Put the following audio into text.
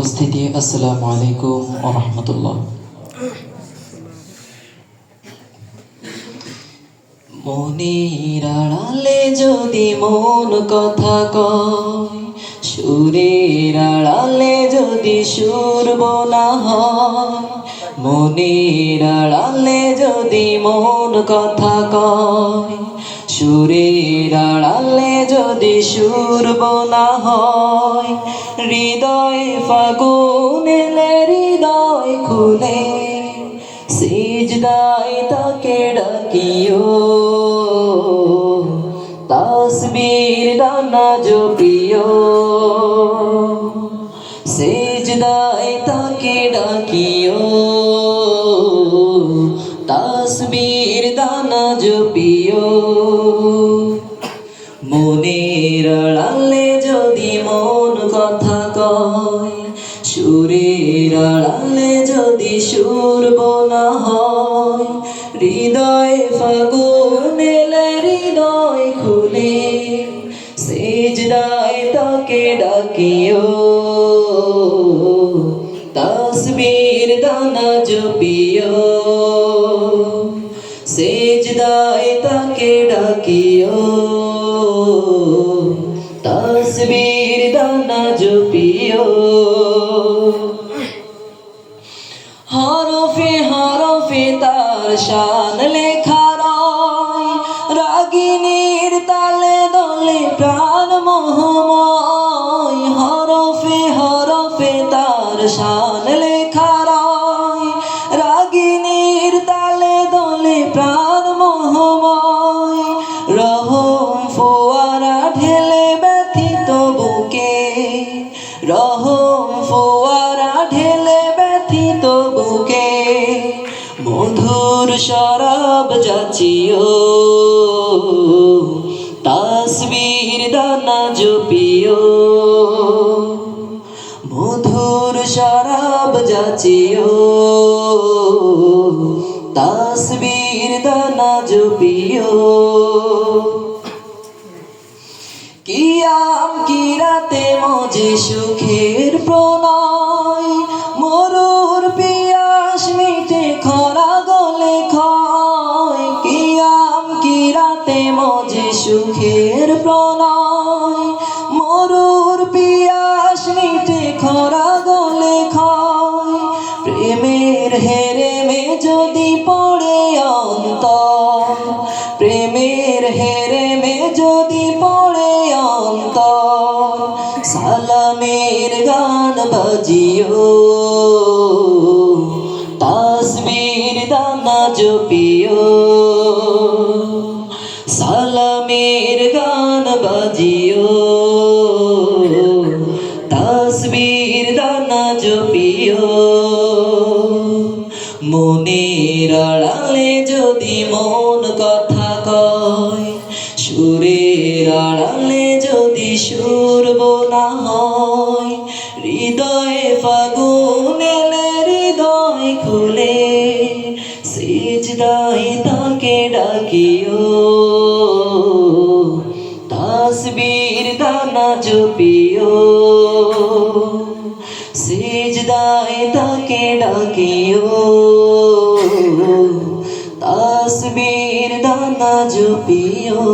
উপস্থিতি, আসসালামু আলাইকুম রহমতুল্লাহ। মনির আড়ালে যদি মন কথা কয়, সুরের আড়ালে যদি সুর বলা হয় মনির আড়ালে যদি মন কথা কয়, সুরের আড়ালে যদি সুর বনা হয়, হৃদয় ফাগুন হৃদয় খুলে সিজদাই তাকে ডাকিও। সিজদাই তাকে ডাকিও। তাসবীর দানা জপিও। মনের আড়ালে যদি মন কথা কয়, সুরের আড়ালে যদি সুর বলা হয়, হৃদয় ফাগুন হৃদয় খুলে, সেজদায় তাকে ডাকিও। তসবির দানা জপিও সেজদায় তাকে ডাকিও তসবির দানা জপিও হরফে হরফে তার শান লেখা রয়। রাগিনীর তালে দলে প্রাণ মোহময়। হরফে হরফে তার শান লেখা রয়। রাগিনীর তালে দলে প্রাণ মোহময়। রহম ফোয়ারা ঢেলে ব্যথিত বুকে। রহম ফোয়ারা ঢেলে ব্যথিত বুকে। মধুর শরাব যাচিও। তাসবীর দানা জপিও। শরাব যাচিও। তাসবীর দানা জপিও। কিয়াম কিরাতে মজে সুখের প্রণয়? মরুর পিয়াস মিটে খরা গলে খয় কিয়াম কিরাতে মজে সুখের প্রণয়? হেরে মে যদি পড়ে অন্তর, সালামের গান বাজিও। তাসবীর দানা জপিও। সালামের গান বাজিও। তাসবীর দানা জপিও। আড়ালে যদি মন কথা কয়, সুরের আড়ালে যদি সুর বোনা হয়, হৃদয়ে ফাগুন এলে হৃদয় খুলে, সিজদাই তাকে ডাকিও। তাসবীর দানা জপিও। সিজদায় তাকে ডাকিও। তাসবীর দানা জপিও।